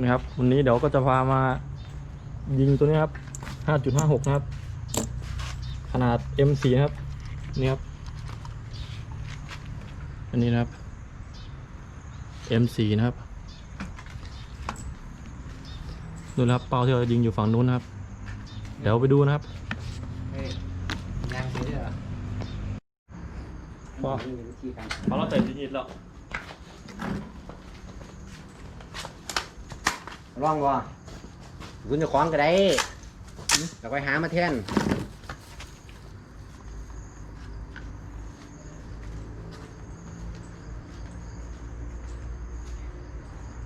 นะครับ วันนี้เดี๋ยวก็จะพามายิงตัวนี้ครับ 5.56 นะครับ ขนาด M4 นะครับ นี่ครับ อันนี้นะครับ M4 นะครับดูนะครับ เป้าที่เรายิงอยู่ฝั่งนู้นนะครับ เดี๋ยวไปดูนะครับเฮ้ยยางเสียเหรอพอมีวิธีการพอเราใส่ยิงแล้ว ลองว่คุณจะคล้องก็ได้แล้วไปหามาแทน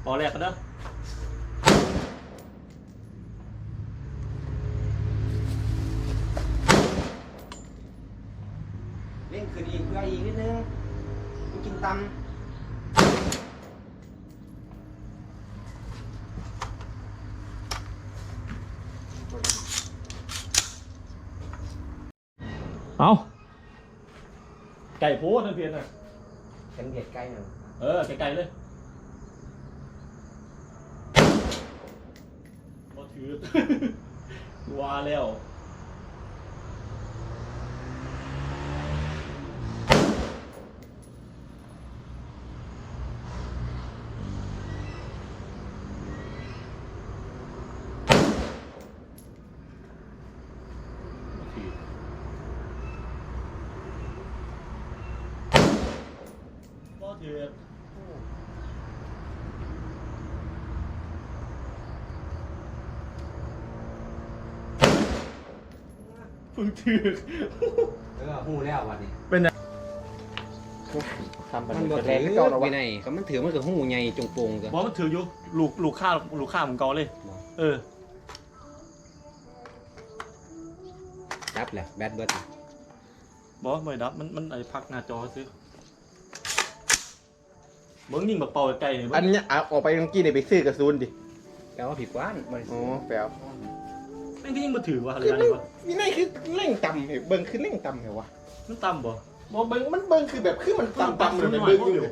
พอแรกกันเด้อเล่นคืนอีกเพื่ออีกนิดนึงกูกินต เอาไก่โพดนะเพียนอะำเป็นเบียดใกล้หน่อยเออไก่ๆเลยมาถือ ว่าแล้ว ถือพึ่งถือเออหูแล้ววันนี้ทำไปมันเปิบ่ดถืแรองก็เก่าแล้วไปวะไหนก็มันถือมันคือหูใหญ่จงโปงกันบอกมันถืออยู่ลูกลูกข้าลูกข้าของเก่าเลย เออจับแหละแบดเบิร์ดบอกว่าไม่ดับมันมันไอ้พักหน้าจอซื้อ เบิ้งยิงแบบเป่าไกลๆเนี่ยอันเนี้ยเอาออกไปเมื่อกี้เนี่ยไปซื้อกระสุนดิแปลว่าผิดกว้านบริสุอ๋ทอธิ์แปลวแม่งก็ยิงมาถือว่ะอะไรคืออะไรมันวะนี่นี่คือเร่งต่ำเหรอเบิ้งคือเร่งต่ำเหรอวะมันต่ำบ่บอกเบิ้งมันเบิ้งคือแบบคือมันต่ำต่ำเลยเบิ้งอยู่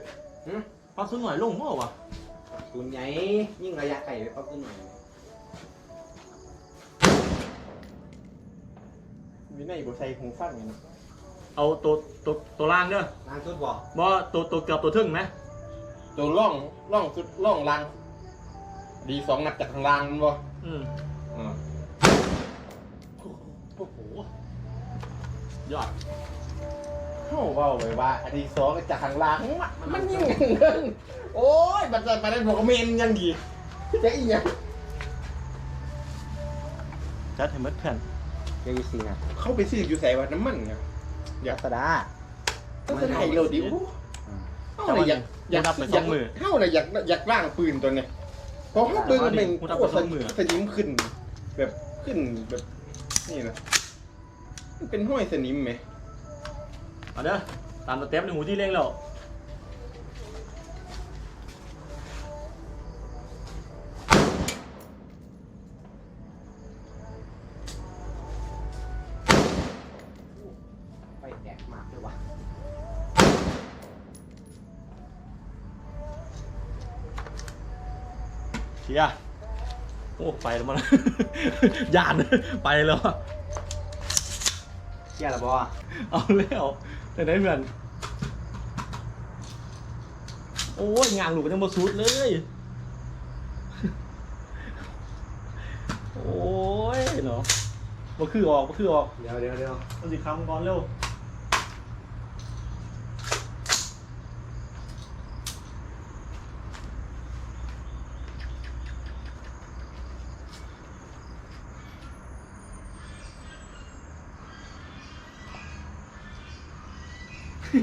ปรับสุดหน่อยลงมั้งวะศูนย์ใหญ่ยิ่งระยะไกลไปปั๊บขึ้นหน่อยวินัยบ่ใส่หูฟังไงนะเอาตัวตัวตัวล่างเด้อนางชุดบอกบ่ตัวตัวเกือบตัวทึ่งไหม ตัวล่องล่องสุดล่องลัง ดีสองนัดจากทางล่างมันบ่อืมอ่าโอ้โหยอดเข้าเว้าไปว่าอันดีสองจากทางล่างมันมันยิ่งเงินโอ้ยบัดนั้นบัดนั้นบอกว่าเมนยังดีจะอีหยังจัดให้หมดแผ่นเยังสี่นัดเข้าไปซื้ออยู่ใส่ว่าน้ำมันไงอยากสดาต้องจะให้เราดิว เฮาเลยอยากอยากดับไปสองมือเฮาเลยอยากอยากล่างปืนตัวเนี้ยเพราะเฮาเบิ่งมันเป็นกูดับโคไปตรสองมือ สนิมขึ้น แบบขึ้นแบบนี่นะมันเป็นห้อยสนิมไหมเอาเด้อตามสเต็ปในหูที่เร่งแล้ว เชียร์โอ้ไปแล้วมันยานไปแล้วเชี่ยละบอเอาแล้วแต่ไหนเพื่อน โอ้ยงานหลูกยังมาสุดเลย โอ้ยเนาะมาคือออกมาคือออก เดี๋ยวเดี๋ยวเดี๋ยว มันสิคำก่อนเร็ว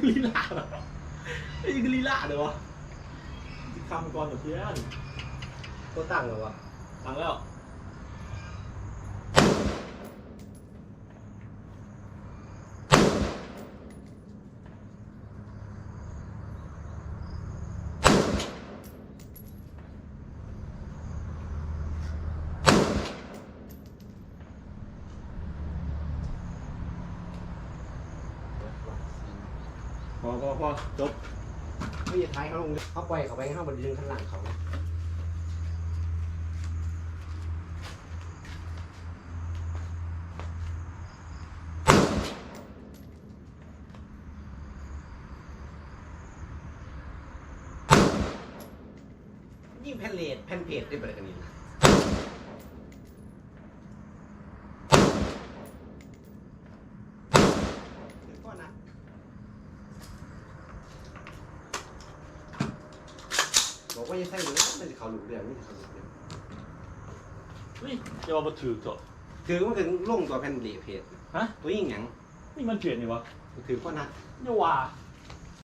ลีลาเหรอไอ้ยคือลีลาเดี๋ยววะสิคำก่อนเดี๋ยวเพื่อนตัวตั้งเหรอวะ ฟังแล้ว พอพอพอจบไม่จะท้ายเขาลงเขาไปเขาไปข้างบนดึงข้างหลังเขายิ่งแผ่นเลดแผ่นเพจได้ประกันนี้ บอกว่าจะใส่เลยมันจะเขาหลุดเรื่องนี่จะเขาหลุดเรื่องเฮ้ยจะมาถือเถอะถือมันถึงลงตัวแผ่นเลดเพจฮะตัวยิงหยังนี่มันเปลี่ยนนี่วะถือก่อนนะเนี่ยว่าเ